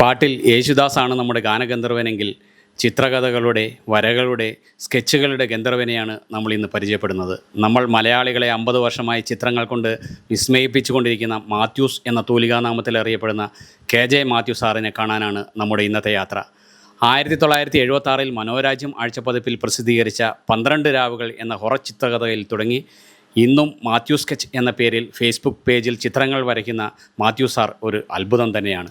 പാട്ടിൽ യേശുദാസാണ് നമ്മുടെ ഗാനഗന്ധർവനെങ്കിൽ ചിത്രകഥകളുടെ വരകളുടെ സ്കെച്ചുകളുടെ ഗന്ധർവനെയാണ് നമ്മൾ ഇന്ന് പരിചയപ്പെടുന്നത്. നമ്മൾ മലയാളികളെ അമ്പത് വർഷമായി ചിത്രങ്ങൾ കൊണ്ട് വിസ്മയിപ്പിച്ചുകൊണ്ടിരിക്കുന്ന മാത്യൂസ് എന്ന തൂലികാനാമത്തിൽ അറിയപ്പെടുന്ന കെ ജെ മാത്യു സാറിനെ കാണാനാണ് നമ്മുടെ ഇന്നത്തെ യാത്ര. ആയിരത്തി തൊള്ളായിരത്തി എഴുപത്താറിൽ മനോരാജ്യം ആഴ്ചപ്പതിപ്പിൽ പ്രസിദ്ധീകരിച്ച പന്ത്രണ്ട് രാവുകൾ എന്ന ഹൊറ ചിത്രകഥയിൽ തുടങ്ങി. ഇന്നും മാത്യു സ്കെച്ച് എന്ന പേരിൽ ഫേസ്ബുക്ക് പേജിൽ ചിത്രങ്ങൾ വരയ്ക്കുന്ന മാത്യു സാർ ഒരു അത്ഭുതം തന്നെയാണ്.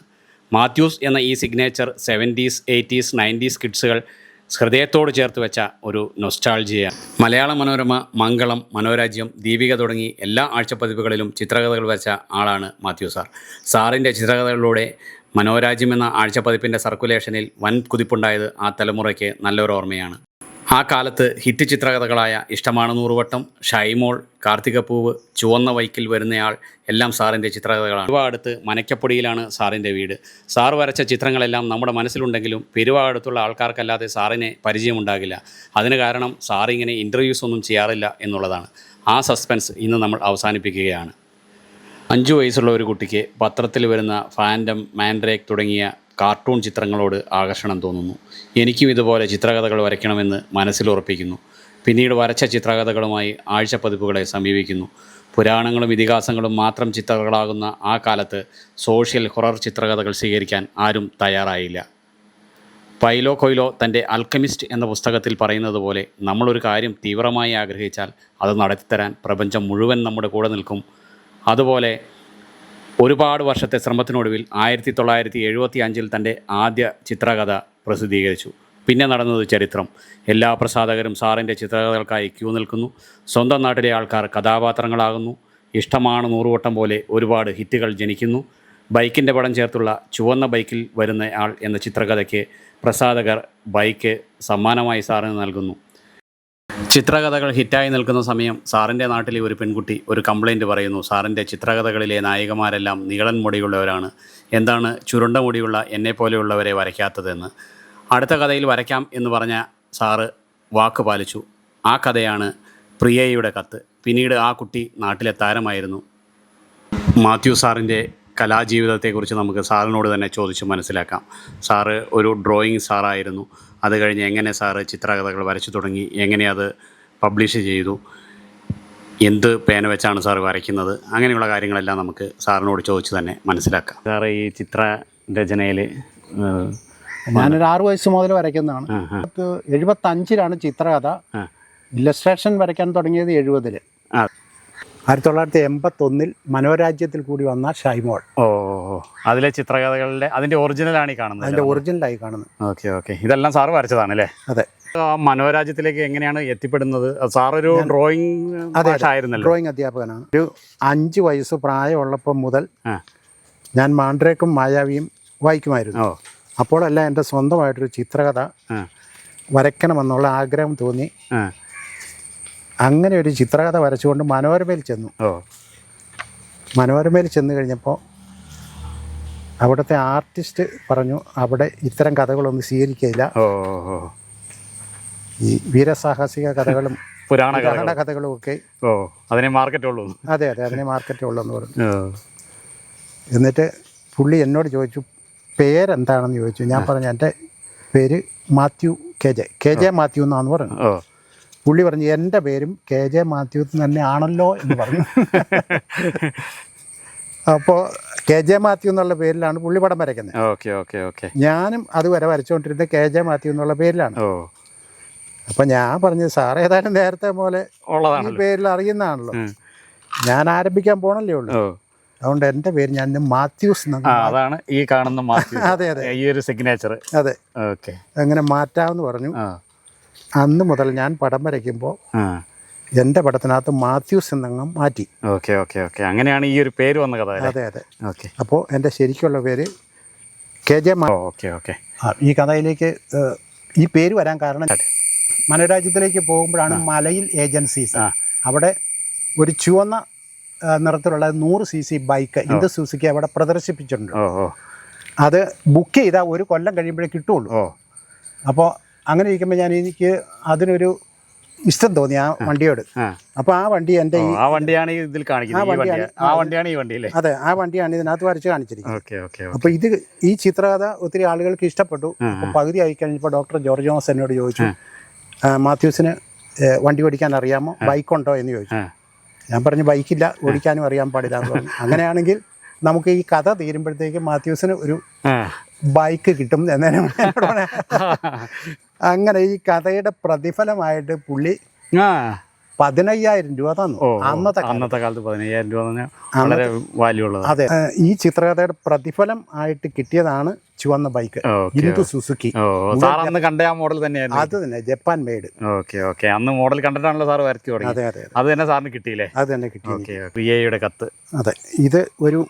മാത്യൂസ് എന്ന ഈ സിഗ്നേച്ചർ സെവന്റീസ് എയ്റ്റീസ് നയന്റീസ് കിഡ്സുകൾ ഹൃദയത്തോട് ചേർത്ത് വെച്ച ഒരു നൊസ്റ്റാൾജിയാണ് മലയാള മനോരമ മംഗളം മനോരാജ്യം ദീപിക തുടങ്ങി എല്ലാ ആഴ്ചപ്പതിപ്പുകളിലും ചിത്രകഥകൾ വരച്ച ആളാണ് മാത്യു സാർ. സാറിന്റെ ചിത്രകഥകളിലൂടെ മനോരാജ്യം എന്ന ആഴ്ചപ്പതിപ്പിന്റെ സർക്കുലേഷനിൽ വൻ കുതിപ്പുണ്ടായത് ആ തലമുറയ്ക്ക് നല്ലൊരു ഓർമ്മയാണ്. ആ കാലത്ത് ഹിറ്റ് ചിത്രകഥകളായ ഇഷ്ടമാണ് നൂറുവട്ടം ഷൈമോൾ കാർത്തികപ്പൂവ് ചുവന്ന വൈക്കിൽ വരുന്നയാൾ എല്ലാം സാറിന്റെ ചിത്രകഥകളാണ്. പെരുവാടുത്ത് മനക്കപ്പൊടിയിലാണ് സാറിന്റെ വീട്. സാർ വരച്ച ചിത്രങ്ങളെല്ലാം നമ്മുടെ മനസ്സിലുണ്ടെങ്കിലും പെരുവാടുത്തുള്ള ആൾക്കാർക്കല്ലാതെ സാറിനെ പരിചയമുണ്ടാകില്ല. അതിന് കാരണം സാറിങ്ങനെ ഇന്റർവ്യൂസ് ഒന്നും ചെയ്യാറില്ല എന്നുള്ളതാണ്. ആ സസ്പെൻസ് ഇന്ന് നമ്മൾ അവസാനിപ്പിക്കുകയാണ്. അഞ്ചു വയസ്സുള്ള ഒരു കുട്ടിക്ക് പത്രത്തിൽ വരുന്ന ഫാൻഡം മാൻഡ്രേക്ക് തുടങ്ങിയ കാർട്ടൂൺ ചിത്രങ്ങളോട് ആകർഷണം തോന്നുന്നു. എനിക്കും ഇതുപോലെ ചിത്രകഥകൾ വരയ്ക്കണമെന്ന് മനസ്സിലുറപ്പിക്കുന്നു പിന്നീട് വരച്ച ചിത്രകഥകളുമായി ആഴ്ച ആഴ്ചപ്പതിപ്പുകളെ സമീപിക്കുന്നു. പുരാണങ്ങളും ഇതിഹാസങ്ങളും മാത്രം ചിത്രകളാകുന്ന ആ കാലത്ത് സോഷ്യൽ ഹൊറർ ചിത്രകഥകൾ സ്വീകരിക്കാൻ ആരും തയ്യാറായില്ല. പൈലോ കൊയ്ലോ തന്റെ അൽക്കമിസ്റ്റ് എന്ന പുസ്തകത്തിൽ പറയുന്നത് പോലെ നമ്മളൊരു കാര്യം തീവ്രമായി ആഗ്രഹിച്ചാൽ അത് നടത്തിത്തരാൻ പ്രപഞ്ചം മുഴുവൻ നമ്മുടെ കൂടെ നിൽക്കും. അതുപോലെ ഒരുപാട് വർഷത്തെ ശ്രമത്തിനൊടുവിൽ ആയിരത്തി തൊള്ളായിരത്തി എഴുപത്തി അഞ്ചിൽ തന്റെ ആദ്യ ചിത്രകഥ പ്രസിദ്ധീകരിച്ചു. പിന്നെ നടന്നത് ചരിത്രം. എല്ലാ പ്രസാധകരും സാറിന്റെ ചിത്രകഥകൾക്കായി ക്യൂ നിൽക്കുന്നു. സ്വന്തം നാട്ടിലെ ആൾക്കാർ കഥാപാത്രങ്ങളാകുന്നു. ഇഷ്ടമാണ് നൂറുവട്ടം പോലെ ഒരുപാട് ഹിറ്റുകൾ ജനിക്കുന്നു. ബൈക്കിന്റെ പടം ചേർത്തുള്ള ചുവന്ന ബൈക്കിൽ വരുന്ന ആൾ എന്ന ചിത്രകഥയ്ക്ക് പ്രസാധകർ ബൈക്ക് സമ്മാനമായി സാറിന് നൽകുന്നു. ചിത്രകഥകൾ ഹിറ്റായി നിൽക്കുന്ന സമയം സാറിന്റെ നാട്ടിലെ ഒരു പെൺകുട്ടി ഒരു കംപ്ലൈന്റ് പറയുന്നു സാറിന്റെ ചിത്രകഥകളിലെ നായകന്മാരെല്ലാം നീളൻ മുടിയുള്ളവരാണ്. എന്താണ് ചുരുണ്ട മുടിയുള്ള എന്നെപ്പോലെയുള്ളവരെ വരയ്ക്കാത്തതെന്ന്? അടുത്ത കഥയിൽ വരയ്ക്കാം എന്ന് പറഞ്ഞ സാറ് വാക്ക് പാലിച്ചു. ആ കഥയാണ് പ്രിയയുടെ കത്ത്. പിന്നീട് ആ കുട്ടി നാട്ടിലെ താരമായിരുന്നു. മാത്യു സാറിന്റെ കലാജീവിതത്തെക്കുറിച്ച് നമുക്ക് സാറിനോട് തന്നെ ചോദിച്ച് മനസ്സിലാക്കാം. സാറ് ഒരു ഡ്രോയിങ് സാറായിരുന്നു. അത് കഴിഞ്ഞ് എങ്ങനെ സാറ് ചിത്രകഥകൾ വരച്ചു തുടങ്ങി? എങ്ങനെ അത് പബ്ലിഷ് ചെയ്തു? എന്ത് പേന വെച്ചാണ് സാർ വരയ്ക്കുന്നത്? അങ്ങനെയുള്ള കാര്യങ്ങളെല്ലാം നമുക്ക് സാറിനോട് ചോദിച്ച് തന്നെ മനസ്സിലാക്കാം. സാറ് ഈ ചിത്ര രചനയിൽ ഞാനൊരു ആറു വയസ്സ് മുതൽ വരയ്ക്കുന്നതാണ്. എഴുപത്തഞ്ചിലാണ് ചിത്രകഥ. ഇല്ലസ്ട്രേഷൻ വരയ്ക്കാൻ തുടങ്ങിയത് എഴുപതിൽ ആ. ആയിരത്തി തൊള്ളായിരത്തി എൺപത്തൊന്നിൽ മനോരാജ്യത്തിൽ കൂടി വന്ന ഷൈമോൾ. ഓ അതിലെ ചിത്രകഥകളുടെ അതിന്റെ ഒറിജിനലാണ് ഈ കാണുന്നത് അതിന്റെ ഒറിജിനലായി കാണുന്നത്. Okay okay. ഇതെല്ലാം സാറ് വരച്ചതാണ് അല്ലേ? അതെ. മനോരാജ്യത്തിലേക്ക് എങ്ങനെയാണ് എത്തിപ്പെടുന്നത്? സാറൊരു ഡ്രോയിങ് ആയിരുന്നല്ലോ ഡ്രോയിങ് അധ്യാപകനാണ്. ഒരു അഞ്ച് വയസ്സ് പ്രായമുള്ളപ്പം മുതൽ ഞാൻ മാണ്ഡ്രേക്കും മായാവിയും വായിക്കുമായിരുന്നു. അപ്പോഴല്ല എന്റെ സ്വന്തമായിട്ടൊരു ചിത്രകഥ വരയ്ക്കണമെന്നുള്ള ആഗ്രഹം തോന്നി. അങ്ങനെ ഒരു ചിത്രകഥ വരച്ചുകൊണ്ട് മനോരമയിൽ ചെന്നു. ഓ. മനോരമയിൽ ചെന്ന് കഴിഞ്ഞപ്പോൾ അവിടുത്തെ ആർട്ടിസ്റ്റ് പറഞ്ഞു അവിടെ ഇത്തരം കഥകളൊന്നും സ്വീകരിക്കില്ല ഓ ഓ ഈ വീരസാഹസിക കഥകളും പുരാണ പുരാണ കഥകളും. ഒക്കെ ഓ അതിനെ മാർക്കറ്റ് ഉള്ളൂ. അതെ അതെ അതിനെ മാർക്കറ്റ് ഉള്ളെന്ന് പറഞ്ഞു. എന്നിട്ട് പുള്ളി എന്നോട് ചോദിച്ചു പേരെന്താണെന്ന് ചോദിച്ചു? ഞാൻ പറഞ്ഞു എന്റെ പേര് Mathew K J K J Mathew എന്നാന്ന് പറഞ്ഞു. പുള്ളി പറഞ്ഞു എന്റെ പേരും കെ ജെ മാത്യു തന്നെ ആണല്ലോ എന്ന് പറഞ്ഞു. അപ്പോൾ കെ ജെ മാത്യു എന്നുള്ള പേരിലാണ് പുള്ളി പടം വരയ്ക്കുന്നത്. Okay okay okay. ഞാനും അതുവരെ വരച്ചുകൊണ്ടിരുന്നത് കെ ജെ മാത്യു എന്നുള്ള പേരിലാണ്. ഓ. അപ്പം ഞാൻ പറഞ്ഞു സാർ ഏതായാലും നേരത്തെ പോലെ ഈ പേരിൽ അറിയുന്നതാണല്ലോ. ഞാൻ ആരംഭിക്കാൻ പോണല്ലേ ഉള്ളൂ. അതുകൊണ്ട് എന്റെ പേര് ഞാൻ മാത്യൂസ് അതാണ് ഈ കാണുന്ന അതെ അതെ. ഈ ഒരു സിഗ്നേച്ചർ അതെ. ഓക്കെ. അങ്ങനെ മാറ്റാമെന്ന് പറഞ്ഞു. അന്ന് മുതൽ ഞാൻ പടം വരയ്ക്കുമ്പോൾ എന്റെ എന്റെ പടത്തിനകത്ത് മാത്യൂസ് എന്നങ്ങ് മാറ്റി. Okay okay okay. അങ്ങനെയാണ് ഈ ഒരു പേര് വന്ന കഥ അതെ അതെ. ഓക്കെ. അപ്പോൾ എന്റെ ശരിക്കുള്ള പേര് കെ ജെ മാ ഓക്കെ ഓക്കെ. ഈ കഥയിലേക്ക് ഈ പേര് വരാൻ കാരണം മനോരാജ്യത്തിലേക്ക് പോകുമ്പോഴാണ് മലയിൽ ഏജൻസീസ്. അവിടെ ഒരു ചുവന്ന നിറത്തിലുള്ള നൂറ് സി സി ബൈക്ക് ഇന്ത് സൂസിക്ക് അവിടെ പ്രദർശിപ്പിച്ചിട്ടുണ്ട്. ഓ ഓ. അത് ബുക്ക് ചെയ്താൽ ഒരു കൊല്ലം കഴിയുമ്പോഴേ കിട്ടുള്ളൂ അപ്പോൾ അങ്ങനെ ഇരിക്കുമ്പോൾ ഞാൻ എനിക്ക് അതിനൊരു ഇഷ്ടം തോന്നി ആ വണ്ടിയോട്. അപ്പോൾ ആ വണ്ടി എന്റെ ആ വണ്ടിയാണ് ഇതിൽ കാണിക്കുന്നത്. ആ വണ്ടിയാണ് ഈ വണ്ടി അല്ലേ? അതെ ആ വണ്ടിയാണ് ഇതിനകത്ത് വരച്ച് കാണിച്ചിരിക്കുന്നത്. ഓക്കെ ഓക്കെ അപ്പോൾ ഇത് ഈ ചിത്രകഥ ഒത്തിരി ആളുകൾക്ക് ഇഷ്ടപ്പെട്ടു. പകുതി ആയി കഴിഞ്ഞപ്പോൾ ഡോക്ടർ ജോർജ് ജോസ് എന്നോട് ചോദിച്ചു "ആ, മാത്യൂസിന് വണ്ടി ഓടിക്കാൻ അറിയാമോ? ബൈക്കുണ്ടോ എന്ന് ചോദിച്ചു. ഞാൻ പറഞ്ഞു ബൈക്കില്ല ഓടിക്കാനും അറിയാൻ പാടില്ല. എന്ന് പറഞ്ഞു അങ്ങനെയാണെങ്കിൽ നമുക്ക് ഈ കഥ തീരുമ്പോഴത്തേക്ക് മാത്യൂസിന് ഒരു ബൈക്ക് കിട്ടും എന്നതിനെ. അങ്ങനെ ഈ കഥയുടെ പ്രതിഫലമായിട്ട് പുള്ളി ആ. പതിനയ്യായിരം രൂപ തന്നു. അന്നത്തെ. അന്നത്തെ കാലത്ത് പതിനയ്യായിരം രൂപ പറഞ്ഞാൽ വളരെ വാല്യൂ ഉള്ളത്. അതെ. ഈ ചിത്രകഥയുടെ പ്രതിഫലം ആയിട്ട് കിട്ടിയതാണ് ചുവന്ന ബൈക്ക്. ഹിന്ദു സുസുക്കി. അന്ന് കണ്ട ആ മോഡൽ തന്നെയായിരുന്നു. അത് തന്നെ ജപ്പാൻ മെയ്ഡ് ഓക്കെ ഓക്കെ. അന്ന് മോഡൽ കണ്ടിട്ടാണല്ലോ സാർ വരച്ചു തുടങ്ങി അതെ അതെ അതെ. തന്നെ സാറിന് കിട്ടിയില്ലേ? അത് തന്നെ കിട്ടി. ഓക്കെ കത്ത്. അതെ. ഇത് ഒരു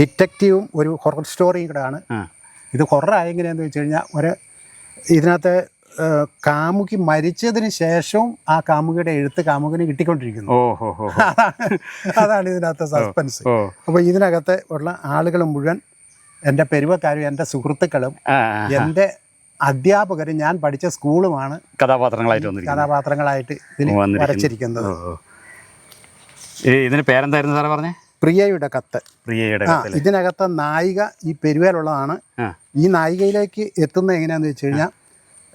ഡിറ്റക്റ്റീവും ഒരു ഹൊറർ സ്റ്റോറിയും കൂടെയാണ് ആണ്. ഇത് ഹൊറർ ആയെങ്ങനെയാന്ന് വെച്ച് കഴിഞ്ഞാൽ ഒരു ഇതിനകത്ത് കാമുകി മരിച്ചതിന് ശേഷവും ആ കാമുകിയുടെ എഴുത്ത് കാമുകിന് കിട്ടിക്കൊണ്ടിരിക്കുന്നു. അതാണ് ഇതിനകത്ത് സസ്പെൻസ് അപ്പൊ അപ്പോൾ ഇതിനകത്ത് ഉള്ള ആളുകൾ മുഴുവൻ എന്റെ പെരുവക്കാരും എന്റെ സുഹൃത്തുക്കളും എന്റെ അധ്യാപകരും ഞാൻ പഠിച്ച സ്കൂളുമാണ് കഥാപാത്രങ്ങളായിട്ട് കഥാപാത്രങ്ങളായിട്ട് ഇതിന് വരച്ചിരിക്കുന്നത്. ഇതിന് പേരെന്തായിരുന്നു സാറേ പറഞ്ഞേ? പ്രിയയുടെ കത്ത്. പ്രിയയുടെ ഇതിനകത്തെ നായിക ഈ പെരുവേലുള്ളതാണ്. ഈ നായികയിലേക്ക് എത്തുന്നത് എങ്ങനെയാണെന്ന് വെച്ച് കഴിഞ്ഞാൽ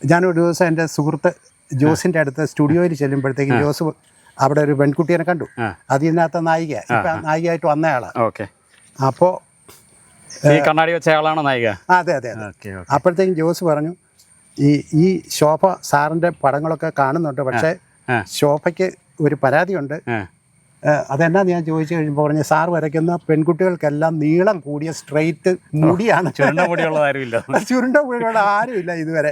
ഞാൻ ഒരു ദിവസം എന്റെ സുഹൃത്ത് ജോസിന്റെ അടുത്ത് സ്റ്റുഡിയോയിൽ ചെല്ലുമ്പോഴത്തേക്ക് ജോസ് അവിടെ ഒരു പെൺകുട്ടിയെ കണ്ടു. അത് ഇതിനകത്ത് നായിക. ഇപ്പം നായികയായിട്ട് വന്നയാളാണ് ഓക്കെ. അപ്പോൾ ഈ കണ്ണാടി വെച്ച ആളാണോ നായിക? അതെ അതെ അതെ. അപ്പോഴത്തേക്കും ജോസ് പറഞ്ഞു ഈ ഈ ശോഭ സാറിന്റെ പടങ്ങളൊക്കെ കാണുന്നുണ്ട് പക്ഷേ. ശോഭയ്ക്ക് ഒരു പരാതിയുണ്ട്. അതെന്നാന്ന് ഞാൻ ചോദിച്ചു കഴിയുമ്പോൾ പറഞ്ഞു സാർ വരയ്ക്കുന്ന പെൺകുട്ടികൾക്കെല്ലാം നീളം കൂടിയ സ്ട്രെയിറ്റ് മുടിയാണ്. ചുരുണ്ട മുടിയുള്ള ആരുമില്ല. ചുരുണ്ട മുടിയുള്ള ആരുമില്ല ഇതുവരെ.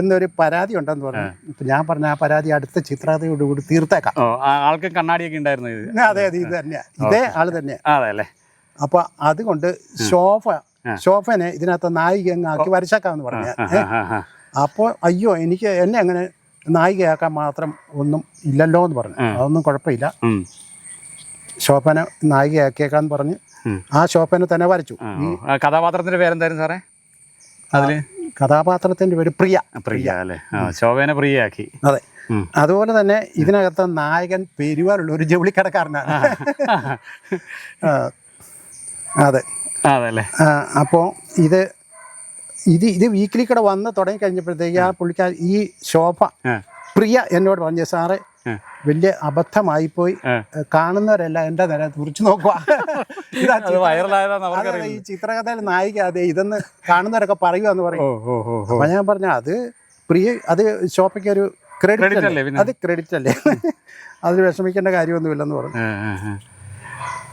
എന്നൊരു പരാതി ഉണ്ടെന്ന് പറഞ്ഞു. ഇപ്പൊ ഞാൻ പറഞ്ഞ ആ പരാതി അടുത്ത ചിത്രകഥയോട് കൂടി തീർത്തേക്കാം ആൾക്ക് കണ്ണാടിയൊക്കെ ഉണ്ടായിരുന്നു അതെ അതെ ഇത് തന്നെയാ. ഇതേ ആൾ തന്നെ അതെ അപ്പൊ അതുകൊണ്ട് ശോഭ ശോഭനെ ഇതിനകത്ത് നായിക അങ്ങ് ആക്കി വരച്ചേക്കാമെന്ന് പറഞ്ഞ. അപ്പോൾ അയ്യോ എനിക്ക് എന്നെ അങ്ങനെ നായികയാക്കാൻ മാത്രം ഒന്നും ഇല്ലല്ലോ എന്ന് പറഞ്ഞു. അതൊന്നും കുഴപ്പമില്ല. ശോഭന നായികയാക്കിയേക്കാന്ന് പറഞ്ഞ് ആ ശോഭന തന്നെ വരച്ചു. കഥാപാത്രത്തിന്റെ പേരെന്തായിരുന്നു സാറേ? അതിൽ? കഥാപാത്രത്തിന്റെ പേര് പ്രിയ. പ്രിയ അല്ലേ? ശോഭന പ്രിയയാക്കി. അതെ. അതുപോലെ തന്നെ ഇതിനകത്ത് നായകൻ പെരുവാനുള്ള ഒരു ജൗളിക്കടക്കാരനാണ്. അതെ. അതെ അപ്പോൾ ഇത് ഇത് ഇത് വീക്കിലി കൂടെ വന്ന് തുടങ്ങി കഴിഞ്ഞപ്പോഴത്തേക്ക് ആ. പുള്ളിക്കാർ ഈ ശോഭ പ്രിയ എന്നോട് പറഞ്ഞു സാറേ വലിയ അബദ്ധമായി പോയി. കാണുന്നവരല്ല എന്റെ നേരെ തുറച്ചു നോക്കുക ഈ ചിത്രകഥയിൽ നായിക അതെ ഇതെന്ന് കാണുന്നവരൊക്കെ പറയുക പറയും. അപ്പൊ ഞാൻ പറഞ്ഞ അത് പ്രിയ അത് ഷോപ്പയ്ക്ക് ഒരു ക്രെഡിറ്റ് അല്ലേ? അത് ക്രെഡിറ്റ് അല്ലേ? അതിൽ വിഷമിക്കേണ്ട കാര്യമൊന്നുമില്ലെന്ന് പറഞ്ഞു.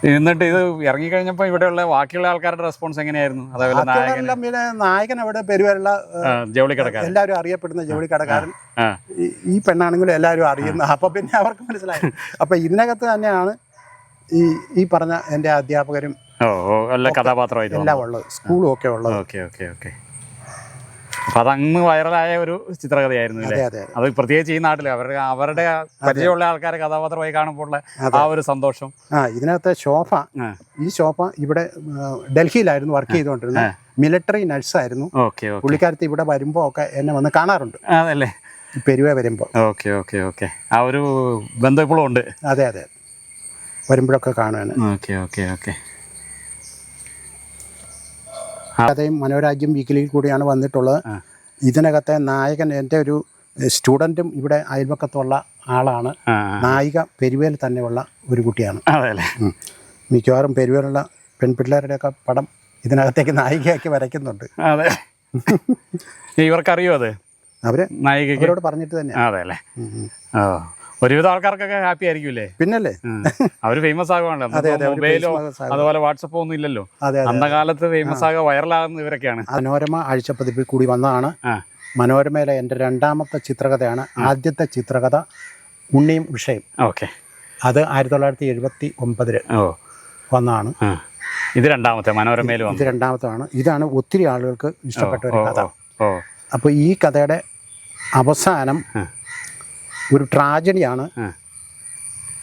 എന്നിട്ട് ഇത് ഇറങ്ങിക്കഴിഞ്ഞപ്പോൾ ഇവിടെയുള്ള ബാക്കിയുള്ള ആൾക്കാരുടെ റെസ്പോൺസ് എങ്ങനെയായിരുന്നു? അതേപോലെ നായകൻ പിന്നെ നായകൻ അവിടെ പെരുവരുള്ള ജൗളിക്കടക്കാരൻ എല്ലാവരും അറിയപ്പെടുന്ന ജോലിക്കടക്കാരൻ ആ ഈ- പെണ്ണാണെങ്കിലും എല്ലാവരും അറിയുന്ന അപ്പൊ പിന്നെ അവർക്ക് മനസ്സിലായി. അപ്പൊ ഇതിനകത്ത് തന്നെയാണ് ഈ ഈ പറഞ്ഞ എന്റെ അധ്യാപകരും എല്ലാ കഥാപാത്രമായിട്ട് എല്ലാം ഉള്ളത്. സ്കൂളും ഒക്കെ ഉള്ളത്. Okay okay okay. അപ്പൊ അതങ്ങ് വൈറലായ ഒരു ചിത്രകഥയായിരുന്നു അതെ അല്ലേ അതെ. അത് പ്രത്യേകിച്ച് ഈ നാട്ടിൽ അവരുടെ അവരുടെ പരിചയമുള്ള ആൾക്കാരെ കഥാപാത്രമായി കാണുമ്പോൾ ആ ഒരു സന്തോഷം. ആ ഇതിനകത്ത് ശോഭ ഈ ശോഭ ഇവിടെ ഡൽഹിയിലായിരുന്നു വർക്ക് ചെയ്തുകൊണ്ടിരുന്നത്. മിലിറ്ററി നഴ്സായിരുന്നു ആയിരുന്നു. പുള്ളിക്കാരത്ത് ഇവിടെ വരുമ്പോൾ ഒക്കെ എന്നെ വന്ന് കാണാറുണ്ട്. അതല്ലേ പെരുവേ വരുമ്പോ. വരുമ്പോൾ ഓക്കെ ഓക്കെ ഓക്കെ. ആ ഒരു ബന്ധം ഇപ്പോഴും ഉണ്ട്. അതെ അതെ. വരുമ്പോഴൊക്കെ കാണുവാണ്. Okay okay okay. കഥയും മനോരാജ്യം വീക്കിലിയിൽ കൂടിയാണ് വന്നിട്ടുള്ളത്. ഇതിനകത്തെ നായകൻ എന്റെ ഒരു സ്റ്റുഡന്റും ഇവിടെ അയൽപക്കത്തുള്ള ആളാണ്. നായിക പെരുവേൽ തന്നെയുള്ള ഒരു കുട്ടിയാണ്. മിക്കവാറും പെരുവേലുള്ള പെൺപിള്ളേരുടെയൊക്കെ പടം ഇതിനകത്തേക്ക് നായികയാക്കി വരയ്ക്കുന്നുണ്ട്. അതെ. ഇവർക്കറിയോ അത്? അവർ നായികയോട് പറഞ്ഞിട്ട് തന്നെ അതെ അല്ലേ ഓ. ഒരുവിധം ആൾക്കാർക്കൊക്കെ ഹാപ്പി ആയിരിക്കുമല്ലേ പിന്നല്ലേ? അവർ ഫേമസ് ആകുവാണല്ലോ. മൊബൈലോ അതുപോലെ വാട്സപ്പോ ഒന്നും ഇല്ലല്ലോ. അന്ന കാലത്ത് ഫേമസ് ആകുക വൈറലാകുന്ന ഇവരൊക്കെയാണ്. മനോരമ ആഴ്ച പതിപ്പിൽ കൂടി വന്നതാണ്. മനോരമയിലെ എന്റെ രണ്ടാമത്തെ ചിത്രകഥയാണ് ആദ്യത്തെ ചിത്രകഥ ഉണ്ണിയും ഉഷയും ഓക്കെ. അത് ആയിരത്തി തൊള്ളായിരത്തി എഴുപത്തി ഒമ്പതിൽ വന്നാണ്. വന്നതാണ് ഇത് രണ്ടാമത്തെ മനോരമയിൽ ഇത് രണ്ടാമത്താണ് ഇതാണ് ഒത്തിരി ആളുകൾക്ക് ഇഷ്ടപ്പെട്ട ഒരു കഥ. അപ്പോൾ ഈ കഥയുടെ അവസാനം. ഒരു ട്രാജഡിയാണ്.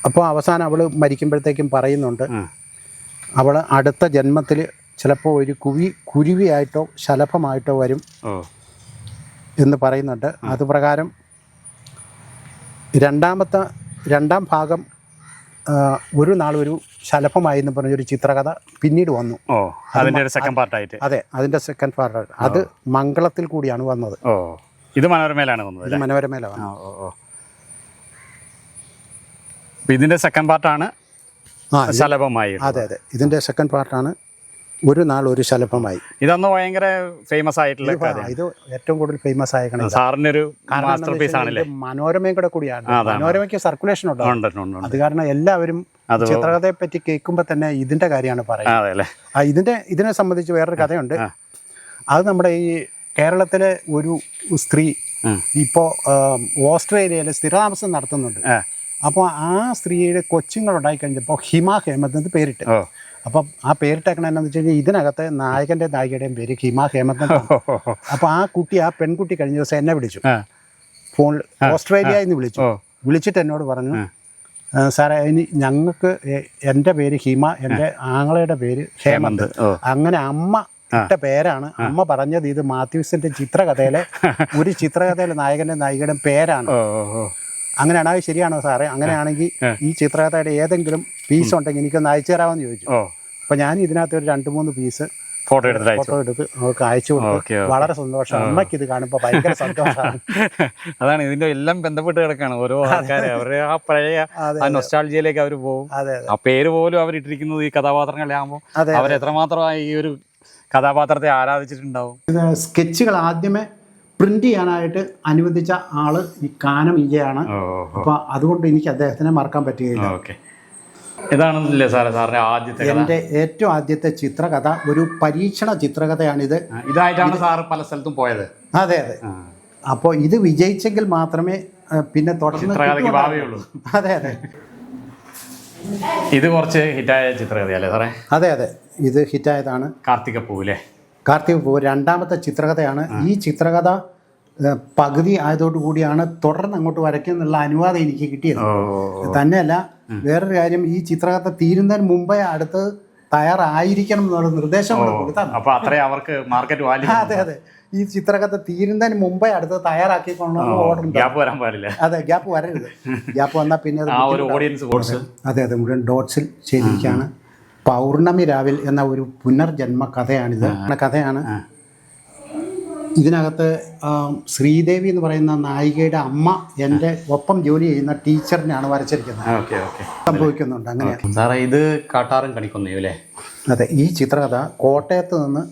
അപ്പോൾ അവസാനം അവൾ മരിക്കുമ്പോഴത്തേക്കും പറയുന്നുണ്ട് അവൾ അടുത്ത ജന്മത്തിൽ ചിലപ്പോൾ ഒരു കുവി കുരുവിയായിട്ടോ ശലഭമായിട്ടോ വരും. എന്ന് പറയുന്നുണ്ട്. അതുപ്രകാരം രണ്ടാമത്തെ രണ്ടാം ഭാഗം ഒരു നാൾ ഒരു ശലഭമായി എന്ന് പറഞ്ഞൊരു ചിത്രകഥ പിന്നീട് വന്നു. അതിന്റെ സെക്കൻഡ് പാർട്ടായിട്ട് അതെ അതിന്റെ സെക്കൻഡ് പാർട്ടായിട്ട് അത് മംഗളത്തിൽ കൂടിയാണ് വന്നത്. ഇത് മനോരമയിലാണ് വന്നത് ഇത് മനോരമയില ഇതിന്റെ സെക്കൻഡ് പാർട്ടാണ് ശലഭമായി അതെ അതെ. ഇതിന്റെ സെക്കൻഡ് പാർട്ടാണ് ഒരു നാൾ ഒരു ശലഭമായി. ഇതൊന്ന് ഭയങ്കര ഫേമസ് ആയിട്ടുള്ള ഇത് ഏറ്റവും കൂടുതൽ ഫേമസ് ആയ സാറിന്റെ ഒരു മാസ്റ്റർ പീസ് ആണല്ലേ? മനോരമയും കൂടെ കൂടിയാണ്. മനോരമയ്ക്ക് സർക്കുലേഷൻ ഉണ്ടാവും ഉണ്ട് ഉണ്ട്, ഉണ്ട്, ഉണ്ട്. അത് കാരണം എല്ലാവരും ചിത്രകഥയെ പറ്റി കേൾക്കുമ്പോൾ തന്നെ ഇതിന്റെ കാര്യമാണ് പറയുന്നത്. ഇതിന്റെ ഇതിനെ സംബന്ധിച്ച് വേറൊരു കഥയുണ്ട്. അത് നമ്മുടെ ഈ കേരളത്തിലെ ഒരു സ്ത്രീ ഇപ്പോ ഇപ്പോൾ ഓസ്ട്രേലിയയിൽ സ്ഥിരതാമസം നടത്തുന്നുണ്ട്. അപ്പോൾ ആ സ്ത്രീയുടെ കൊച്ചുങ്ങൾ ഉണ്ടായി കഴിഞ്ഞപ്പോൾ ഹിമ ഹേമന്ത് എന്ന് പേരിട്ട്. അപ്പം ആ പേരിട്ടേക്കണ എന്താണെന്ന് വെച്ച് കഴിഞ്ഞാൽ ഇതിനകത്ത് നായകന്റെ നായികയുടെയും പേര് ഹിമ ഹേമന്ത്. അപ്പോൾ ആ കുട്ടി ആ പെൺകുട്ടി കഴിഞ്ഞ ദിവസം എന്നെ വിളിച്ചു. ഫോണിൽ ഓസ്ട്രേലിയയിൽ നിന്ന് വിളിച്ചു. വിളിച്ചിട്ട് എന്നോട് പറഞ്ഞു ആ. "ആ, സാറേ ഇനി ഞങ്ങൾക്ക് എന്റെ എന്റെ പേര് ഹിമ എന്റെ ആങ്ങളയുടെ പേര് ഹേമന്ത്. അങ്ങനെ അമ്മ ഇട്ട പേരാണ് അമ്മ പറഞ്ഞത്. ഇത് മാത്യൂസിന്റെ ചിത്രകഥയിലെ ഒരു ചിത്രകഥയിലെ നായകന്റെ നായികയുടെ പേരാണ്. അങ്ങനെയാണ്? അത് ശരിയാണോ സാറേ? അങ്ങനെയാണെങ്കിൽ ഈ ചിത്രകഥയുടെ ഏതെങ്കിലും പീസ് ഉണ്ടെങ്കിൽ എനിക്കൊന്ന് അയച്ചു തരാമെന്ന് ചോദിച്ചു. അപ്പൊ ഞാൻ ഇതിനകത്ത് ഒരു രണ്ട് മൂന്ന് പീസ് ഫോട്ടോ എടുത്ത് ഫോട്ടോ എടുത്ത് അവർക്ക് അയച്ചു കൊടുത്തു വളരെ സന്തോഷം അമ്മയ്ക്ക് ഇത് കാണുമ്പോൾ ഭയങ്കര സന്തോഷമാണ്. അതാണ് ഇതിന്റെ എല്ലാം ബന്ധപ്പെട്ട് കിടക്കാണ്. ഓരോ ആൾക്കാരെ അവരുടെ ആ പഴയ നൊസ്റ്റാൾജിയിലേക്ക് ആ നൊസ്റ്റാൾജിയയിലേക്ക് അവർ പോകും. അതെ അതെ. ആ പേര് പോലും അവർ ഇട്ടിരിക്കുന്നത് ഈ കഥാപാത്രങ്ങളിലാകുമ്പോൾ അതെ, അവർ എത്രമാത്രം ഈ ഒരു കഥാപാത്രത്തെ ആരാധിച്ചിട്ടുണ്ടാവും? സ്കെച്ചുകൾ ആദ്യമേ പ്രിന്റ് ചെയ്യാനായിട്ട് അനുവദിച്ച ആൾ ഈ കാനം ഇജയാണ് അപ്പൊ അതുകൊണ്ട് എനിക്ക് അദ്ദേഹത്തിനെ മറക്കാൻ പറ്റുകയില്ല. എന്റെ ഇതാണെന്നില്ലേ സാറേ സാറിന്റെ ആദ്യത്തെ എന്റെ ഏറ്റവും ആദ്യത്തെ ചിത്രകഥ ഒരു പരീക്ഷണ ചിത്രകഥയാണ് ഇത് ഇതായിട്ടാണ് സാറ് പല സ്ഥലത്തും പോയത്. അതെ അതെ. അപ്പോൾ ഇത് വിജയിച്ചെങ്കിൽ മാത്രമേ പിന്നെ തുടർന്ന്. ഭാവിയുള്ളൂ. അതെ അതെ. ഇത് കുറച്ച് ഹിറ്റായ ചിത്രകഥയല്ലേ സാറേ? അതെ അതെ. ഇത് ഹിറ്റായതാണ്. കാർത്തിക പൂവില്ലേ കാർത്തിക് രണ്ടാമത്തെ ചിത്രകഥയാണ്. ഈ ചിത്രകഥ പകുതി ആയതോടു കൂടിയാണ് തുടർന്ന് അങ്ങോട്ട് വരയ്ക്കുന്നുള്ള അനുവാദം എനിക്ക് കിട്ടിയത്. തന്നെയല്ല വേറൊരു കാര്യം ഈ ചിത്രകഥ തീരുന്നതിന് മുമ്പേ അടുത്ത് തയ്യാറായിരിക്കണം എന്നുള്ള നിർദ്ദേശം കൂടെ കൊടുത്താണ് അപ്പോൾ അവർക്ക് മാർക്കറ്റ് വാല്യൂ അതെ അതെ. ഈ ചിത്രകഥ തീരുന്നതിന് മുമ്പേ അടുത്ത് തയ്യാറാക്കി ഓർഡർ ഗ്യാപ്പ് വരാൻ പാടില്ല. അതെ ഗ്യാപ്പ് വരരുത്. ഗ്യാപ്പ് വന്നാൽ പിന്നെ അത് ഓഡിയൻസ് അതെ അതെ മുഴുവൻ ഡോട്ട്സിൽ ചെയ്തിരിക്കുകയാണ് പൗർണമി രാവിൽ എന്ന ഒരു പുനർജന്മ കഥയാണിത്. കഥയാണ് ഇതിനകത്ത് ശ്രീദേവി എന്ന് പറയുന്ന നായികയുടെ അമ്മ എന്റെ ഒപ്പം ജോലി ചെയ്യുന്ന ടീച്ചറിനെയാണ് വരച്ചിരിക്കുന്നത്. സംഭവിക്കുന്നുണ്ട് അങ്ങനെ. സാറേ ഇത് കാട്ടാറും കണിക്കൊന്നേ അല്ലേ? അതെ ഈ ചിത്രകഥ കോട്ടയത്ത് നിന്ന്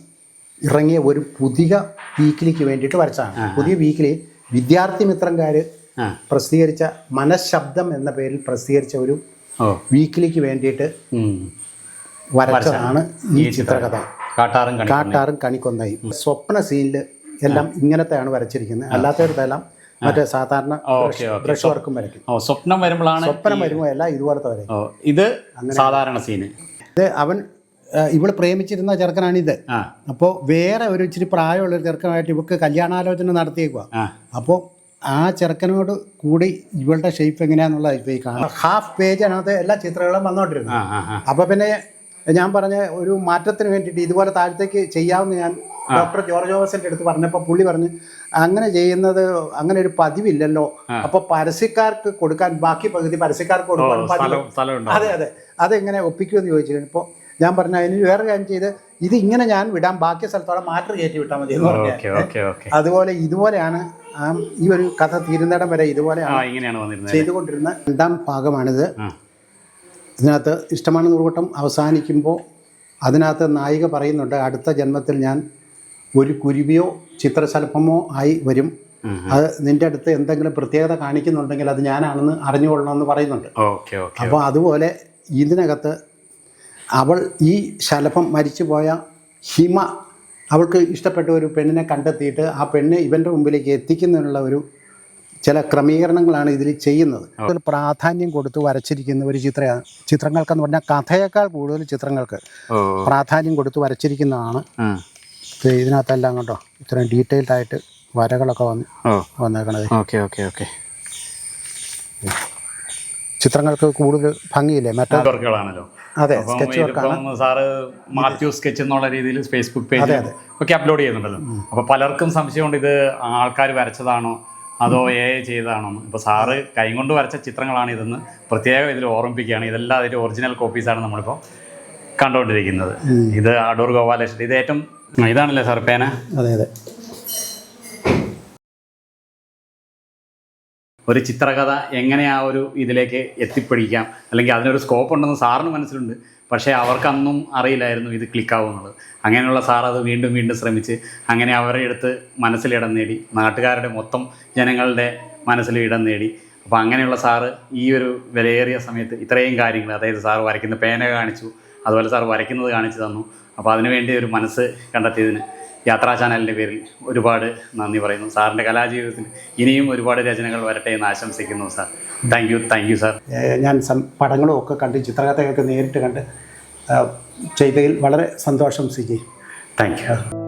ഇറങ്ങിയ ഒരു പുതിയ വീക്കിലിക്ക് വേണ്ടിയിട്ട് വരച്ചാണ് പുതിയ വീക്കിലി വിദ്യാർത്ഥി മിത്രംകാർ പ്രസിദ്ധീകരിച്ച മനഃശബ്ദം എന്ന പേരിൽ പ്രസിദ്ധീകരിച്ച ഒരു വീക്കിലിക്ക് വേണ്ടിയിട്ട്. വരച്ചതാണ് ഈ ചിത്രകഥ. കാട്ടാറും കാട്ടാറും കണിക്കൊന്നയും. സ്വപ്ന സീനിൽ എല്ലാം ഇങ്ങനത്തെയാണ് വരച്ചിരിക്കുന്നത്. അല്ലാത്തടത്തെല്ലാം മറ്റേ സാധാരണ ബ്രഷ് വർക്കും വരയ്ക്കും. സ്വപ്നം വരുമ്പോഴാണ് സ്വപ്നം വരുമ്പോൾ എല്ലാം ഇതുപോലത്തെ വരയ്ക്കും. ഓ ഇത് സാധാരണ സീന്. ഇത് അവൻ ഇവൾ പ്രേമിച്ചിരുന്ന ചെറുക്കനാണിത് ഇത്. അപ്പോൾ വേറെ ഒരു ഇച്ചിരി പ്രായമുള്ള ഒരു ചെറുക്കനായിട്ട് ഇവക്ക് കല്യാണാലോചന നടത്തിയേക്കുക അപ്പോ അപ്പോൾ ആ ചെറുക്കനോട് കൂടി ഇവളുടെ ഷേപ്പ് കാണാം ഹാഫ് പേജിനകത്ത് എല്ലാ ചിത്രങ്ങളും വന്നോണ്ടിരുന്നു. അപ്പോൾ പിന്നെ ഞാൻ പറഞ്ഞ ഒരു മാറ്റത്തിന് വേണ്ടിയിട്ട് ഇതുപോലെ താഴത്തേക്ക് ചെയ്യാമെന്ന് ഞാൻ ഡോക്ടർ ജോർജ് ജോസന്റെ അടുത്ത് പറഞ്ഞപ്പോൾ പുള്ളി പറഞ്ഞു അങ്ങനെ ചെയ്യുന്നത് അങ്ങനെ ഒരു പതിവില്ലല്ലോ. അപ്പൊ പരസ്യക്കാർക്ക് കൊടുക്കാൻ ബാക്കി പകുതി പരസ്യക്കാർക്ക് കൊടുക്കാൻ പതിവ്. അതെ അതെ. അതെങ്ങനെ ഒപ്പിക്കുമെന്ന് ചോദിച്ചു ഇപ്പോൾ ഞാൻ പറഞ്ഞു അതിന് വേറെ കാര്യം ചെയ്ത് ഇത് ഇങ്ങനെ ഞാൻ വിടാം ബാക്കി സ്ഥലത്തോടെ മാറ്റർ കയറ്റി വിട്ടാൽ മതി എന്ന് പറഞ്ഞു. അതുപോലെ ഇതുപോലെയാണ് ഈ ഒരു കഥ തീരുന്നിടം വരെ ഇതുപോലെയാണ് ചെയ്തുകൊണ്ടിരുന്ന രണ്ടാം ഭാഗമാണിത്. ഇതിനകത്ത് ഇഷ്ടമാണ് നൂറുകൂട്ടം അവസാനിക്കുമ്പോൾ അതിനകത്ത് നായിക പറയുന്നുണ്ട് അടുത്ത ജന്മത്തിൽ ഞാൻ ഒരു കുരുവിയോ ചിത്രശലഭമോ ആയി വരും. അത് നിന്റെ അടുത്ത് എന്തെങ്കിലും പ്രത്യേകത കാണിക്കുന്നുണ്ടെങ്കിൽ അത് ഞാനാണെന്ന് അറിഞ്ഞുകൊള്ളണമെന്ന് പറയുന്നുണ്ട്. അപ്പോൾ അതുപോലെ ഇതിനകത്ത് അവൾ ഈ ശലഭം മരിച്ചുപോയ ഹിമ അവൾക്ക് ഇഷ്ടപ്പെട്ട ഒരു പെണ്ണിനെ കണ്ടെത്തിയിട്ട് ആ പെണ്ണ് ഇവന്റെ മുമ്പിലേക്ക് എത്തിക്കുന്നതിനുള്ള ഒരു ചില ക്രമീകരണങ്ങളാണ് ഇതിൽ ചെയ്യുന്നത്. അതിൽ പ്രാധാന്യം കൊടുത്ത് വരച്ചിരിക്കുന്ന ഒരു ചിത്ര ചിത്രങ്ങൾക്കെന്ന് പറഞ്ഞാൽ കഥയേക്കാൾ കൂടുതൽ ചിത്രങ്ങൾക്ക് പ്രാധാന്യം കൊടുത്ത് വരച്ചിരിക്കുന്നതാണ്. ഇതിനകത്തെല്ലാം കണ്ടോ? ഇത്രയും ഡീറ്റെയിൽഡ് ആയിട്ട് വരകളൊക്കെ വന്ന് വന്നേക്കണത്. Okay okay okay. ചിത്രങ്ങൾക്ക് കൂടുതൽ ഭംഗിയില്ലേ? മറ്റേ വർക്കുകളാണല്ലോ. അതെ സ്കെച്ച് വർക്കാണ് സാറ് മാത്യു സ്കെച്ച് എന്നുള്ള രീതിയിൽ ഫേസ്ബുക്ക് പേജിൽ ഒക്കെ അപ്ലോഡ് ചെയ്യുന്നുണ്ടല്ലോ. അപ്പൊ പലർക്കും സംശയമുണ്ട് ഇത് ആൾക്കാർ വരച്ചതാണോ? അതോ എ ചെയ്തതാണോ ഇപ്പോൾ സാറ് കൈകൊണ്ട് വരച്ച ചിത്രങ്ങളാണ് ഇതെന്ന് പ്രത്യേകം ഇതിൽ ഓർമ്മിപ്പിക്കുകയാണ്. ഇതെല്ലാം അതിന്റെ ഒറിജിനൽ കോപ്പീസാണ് നമ്മളിപ്പോൾ കണ്ടുകൊണ്ടിരിക്കുന്നത് ഇത് അടൂർ ഗോപാലകൃഷ്ണൻ. ഇത് ഏറ്റവും ഇതാണല്ലേ സാർ പേന? അതെ അതെ. ഒരു ചിത്രകഥ എങ്ങനെ ആ ഒരു ഇതിലേക്ക് എത്തിപ്പിടിക്കാം? അല്ലെങ്കിൽ അതിനൊരു സ്കോപ്പ് ഉണ്ടെന്ന് സാറിന് മനസ്സിലുണ്ട്. പക്ഷേ അവർക്കന്നും അറിയില്ലായിരുന്നു ഇത് ക്ലിക്കാവുന്നത്. അങ്ങനെയുള്ള സാർ അത് വീണ്ടും വീണ്ടും ശ്രമിച്ച് അങ്ങനെ അവരെ മനസ്സിൽ മനസ്സിലിടം നേടി. നാട്ടുകാരുടെ മൊത്തം ജനങ്ങളുടെ മനസ്സിൽ ഇടം നേടി. അപ്പോൾ അങ്ങനെയുള്ള സാറ് ഈ ഒരു വിലയേറിയ സമയത്ത് ഇത്രയും കാര്യങ്ങൾ അതായത് സാർ വരയ്ക്കുന്ന പേന കാണിച്ചു അതുപോലെ സാർ വരയ്ക്കുന്നത് കാണിച്ചു തന്നു. അപ്പോൾ അതിനുവേണ്ടി ഒരു മനസ്സ് കണ്ടെത്തിയതിന് യാത്രാ ചാനലിന്റെ പേരിൽ ഒരുപാട് നന്ദി പറയുന്നു. സാറിന്റെ കലാജീവിതത്തിൽ ഇനിയും ഒരുപാട് രചനകൾ വരട്ടെ എന്ന് ആശംസിക്കുന്നു sir. Thank you thank you sir ഞാൻ പടങ്ങളും ഒക്കെ കണ്ട് ചിത്രകഥയൊക്കെ നേരിട്ട് കണ്ട് ചെയ്തതിൽ വളരെ സന്തോഷം സിജി. Thank you